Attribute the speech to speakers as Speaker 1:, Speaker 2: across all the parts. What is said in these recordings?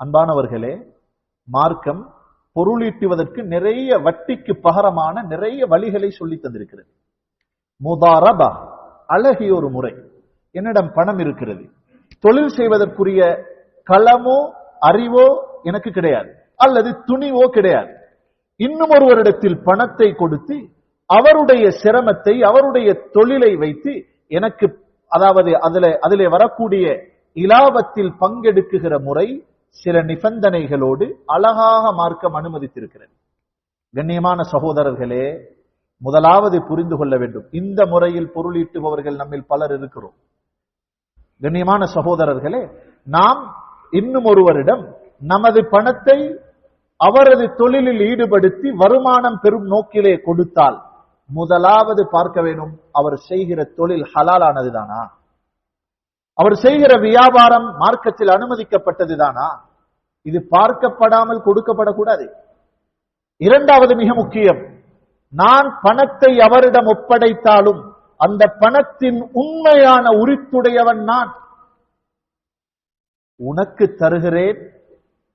Speaker 1: அன்பானவர்களே மார்க்கம் பொருளீட்டுவதற்கு நிறைய வட்டிக்கு பகரமான நிறைய வழிகளை சொல்லி தந்திருக்கிறது. முதாரபா அழகிய ஒரு முறை. என்னிடம் பணம் இருக்கிறது. தொழில் செய்வதற்குரிய களமோ அறிவோ எனக்கு கிடையாது. அல்லது துணிவோ கிடையாது. இன்னும் ஒருவரிடத்தில் பணத்தை கொடுத்து அவருடைய சிரமத்தை அவருடைய தொழிலை வைத்து எனக்கு அதாவது அதுல அதிலே வரக்கூடிய இலாபத்தில் பங்கெடுக்குகிற முறை சில நிபந்தனைகளோடு அழகாக மார்க்கம் அனுமதித்திருக்கிறது. கண்ணியமான சகோதரர்களே முதலாவது புரிந்து கொள்ள வேண்டும். இந்த முறையில் பொருளீட்டுபவர்கள் நம்மில் பலர் இருக்கிறோம். கண்ணியமான சகோதரர்களே நாம் இன்னும் ஒருவரிடம் நமது பணத்தை அவரது தொழிலில் ஈடுபடுத்தி வருமானம் பெறும் நோக்கிலே கொடுத்தால் முதலாவது பார்க்க வேண்டும் அவர் செய்கிற தொழில் ஹலாலானதுதானா? அவர் செய்கிற வியாபாரம் மார்க்கத்தில் அனுமதிக்கப்பட்டதுதானா? இது பார்க்கப்படாமல் கொடுக்கப்படக்கூடாது. இரண்டாவது மிக முக்கியம். நான் பணத்தை அவரிடம் ஒப்படைத்தாலும் அந்த பணத்தின் உண்மையான உரித்துடையவன் நான். உனக்கு தருகிறேன்.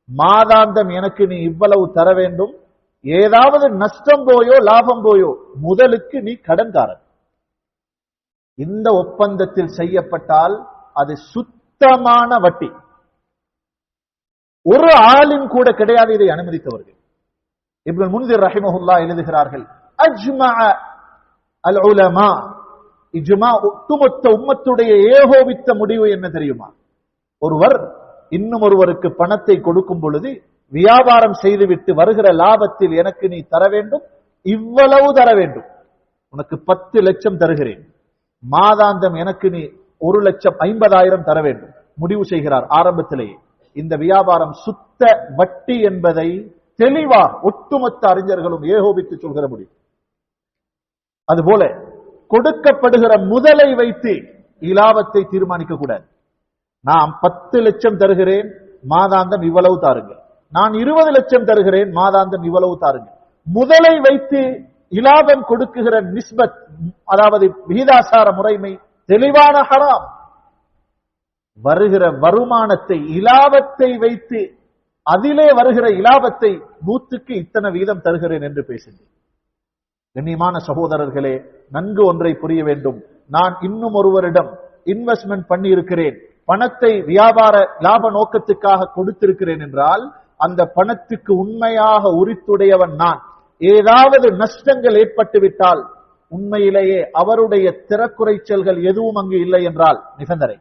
Speaker 1: மாதாந்தம் எனக்கு நீ இவ்வளவு தர வேண்டும். ஏதாவது நஷ்டம் போயோ லாபம் போயோ முதலுக்கு நீ கடன்காரன். இந்த ஒப்பந்தத்தில் செய்யப்பட்டால் அது சுத்தமான வட்டி. ஒரு ஆளின் கூட கிடையாது இதை அனுமதித்தவர்கள். இப்னு முன்திர் ரஹிமஹுல்லா எழுதுகிறார்கள் அஜ்மா அல் உலமா இஜ்மா ஒட்டுமொத்த உம்மத்துடைய ஏகோபித்த முடிவு என்ன தெரியுமா? ஒருவர் இன்னும் ஒருவருக்கு பணத்தை கொடுக்கும் பொழுது வியாபாரம் செய்துவிட்டு வருகிற லாபத்தில் எனக்கு நீ தர வேண்டும் இவ்வளவு தர வேண்டும். உனக்கு பத்து லட்சம் தருகிறேன். மாதாந்தம் எனக்கு நீ ஒரு லட்சம் ஐம்பதாயிரம் தர வேண்டும். முடிவு செய்கிறார் ஆரம்பத்திலேயே. இந்த வியாபாரம் சுத்த வட்டி என்பதை தெளிவா ஒட்டுமொத்த அறிஞர்களும் ஏகோபித்து சொல்கிற முடியும். அதுபோல கொடுக்கப்படுகிற முதலை வைத்து இலாபத்தை தீர்மானிக்க கூடாது. நான் பத்து லட்சம் தருகிறேன் மாதாந்தம் இவ்வளவு தாருங்கள். நான் இருபது லட்சம் தருகிறேன் மாதாந்தம் இவ்வளவு தாருங்கள். முதலை வைத்து இலாபம் கொடுக்குகிற நிஸ்பத் அதாவது விகிதாசார முறைமை தெளிவான ஹராம். வருகிற வருமானத்தை இலாபத்தை வைத்து அதிலே வருகிற இலாபத்தை நூத்துக்கு இத்தனை வீதம் தருகிறேன் என்று பேசுகிறேன். கண்ணியமான சகோதரர்களே நன்கு ஒன்றை புரிய வேண்டும். நான் இன்னும் ஒருவரிடம் இன்வெஸ்ட்மெண்ட் பண்ணி இருக்கிறேன் பணத்தை வியாபார லாப நோக்கத்துக்காக கொடுத்திருக்கிறேன் என்றால் அந்த பணத்துக்கு உண்மையாக உரித்துடையவன் நான். ஏதாவது நஷ்டங்கள் ஏற்பட்டு விட்டால் உண்மையிலேயே அவருடைய திறக்குறைச்சல்கள் எதுவும் அங்கு இல்லை என்றால் நிபந்தனை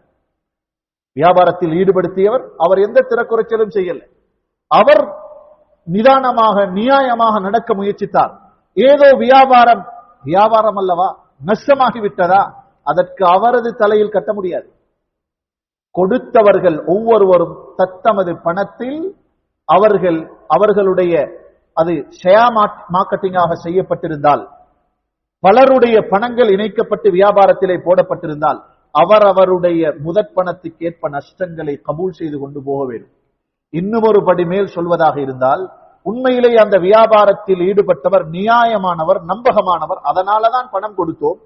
Speaker 1: வியாபாரத்தில் ஈடுபடுத்தியவர் அவர் எந்த திறக்குறைச்சலும் செய்யல. அவர் நிதானமாக நியாயமாக நடக்க முயற்சித்தார். ஏதோ வியாபாரம் வியாபாரம் அல்லவா நஷ்டமாகிவிட்டதா அதற்கு அவரது தலையில் கட்ட முடியாது. கொடுத்தவர்கள் ஒவ்வொருவரும் தத்தமது பணத்தில் அவர்கள் அவர்களுடைய அது ஷேர் மார்க்கெட்டிங்காக செய்யப்பட்டிருந்தால் பலருடைய பணங்கள் இணைக்கப்பட்டு வியாபாரத்திலே போடப்பட்டிருந்தால் அவர் அவருடைய முதற் ஏற்ப நஷ்டங்களை கபூல் செய்து கொண்டு போக வேண்டும். இன்னும் ஒரு படி மேல் சொல்வதாக இருந்தால் உண்மையிலே அந்த வியாபாரத்தில் ஈடுபட்டவர் நியாயமானவர் நம்பகமானவர் அதனாலதான் பணம் கொடுத்தோம்.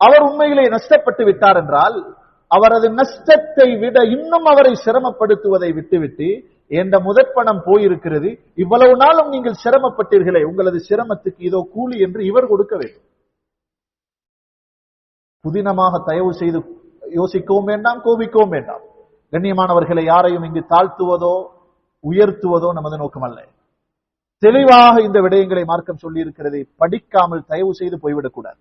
Speaker 1: அவர் உண்மையிலே நஷ்டப்பட்டு விட்டார் என்றால் அவரது நஷ்டத்தை விட இன்னும் அவரை சிரமப்படுத்துவதை விட்டுவிட்டு என்ற முதற் பணம் போயிருக்கிறது. இவ்வளவு நாளும் நீங்கள் சிரமப்பட்டீர்களே உங்களது சிரமத்துக்கு இதோ கூலி என்று இவர் கொடுக்க வேண்டும். புதினமாக தயவு செய்து யோசிக்கவும் வேண்டாம் கோபிக்கவும் வேண்டாம். கண்ணியமானவர்களை யாரையும் இங்கு தாழ்த்துவதோ உயர்த்துவதோ நமது நோக்கம் அல்ல தெளிவாக இந்த விடயங்களை மார்க்கம் சொல்லி இருக்கிறதை படிக்காமல் தயவு செய்து போய்விடக்கூடாது.